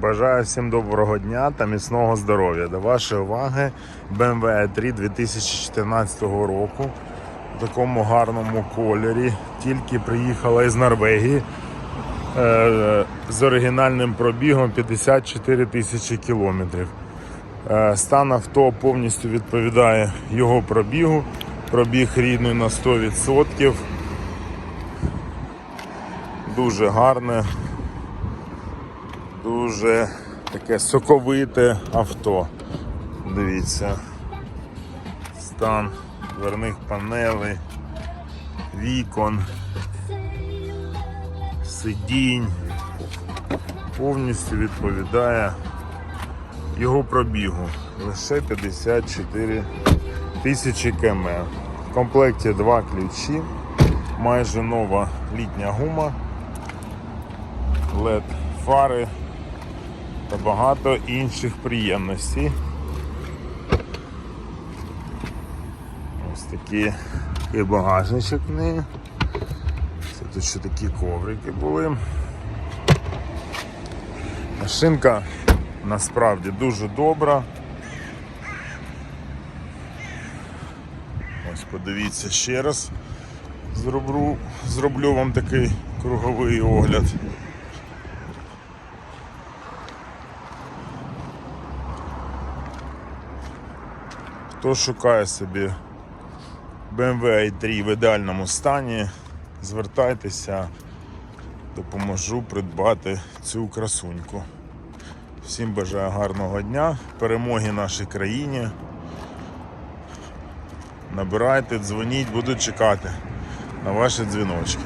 Бажаю всім доброго дня та міцного здоров'я. До вашої уваги BMW 3 2014 року в такому гарному кольорі. Тільки приїхала із Норвегії е, з оригінальним пробігом 54 тисячі кілометрів. Е, Стан авто повністю відповідає його пробігу. Пробіг рідний на 100%. Дуже гарне, дуже таке соковите авто. Дивіться. Стан дверних панелей, вікон, сидінь. Повністю відповідає його пробігу. Лише 54 тисячі км. В комплекті два ключі, майже нова літня гума. LED фари та багато інших приємностей. Ось такі, такий багажничок в неї. Це тут ще такі коврики були. Машинка насправді дуже добра. Ось подивіться ще раз. Зроблю, зроблю вам такий круговий огляд. Хто шукає собі BMW i3 в ідеальному стані, звертайтеся, допоможу придбати цю красуньку. Всім бажаю гарного дня, перемоги нашій країні. Набирайте, дзвоніть, буду чекати на ваші дзвіночки.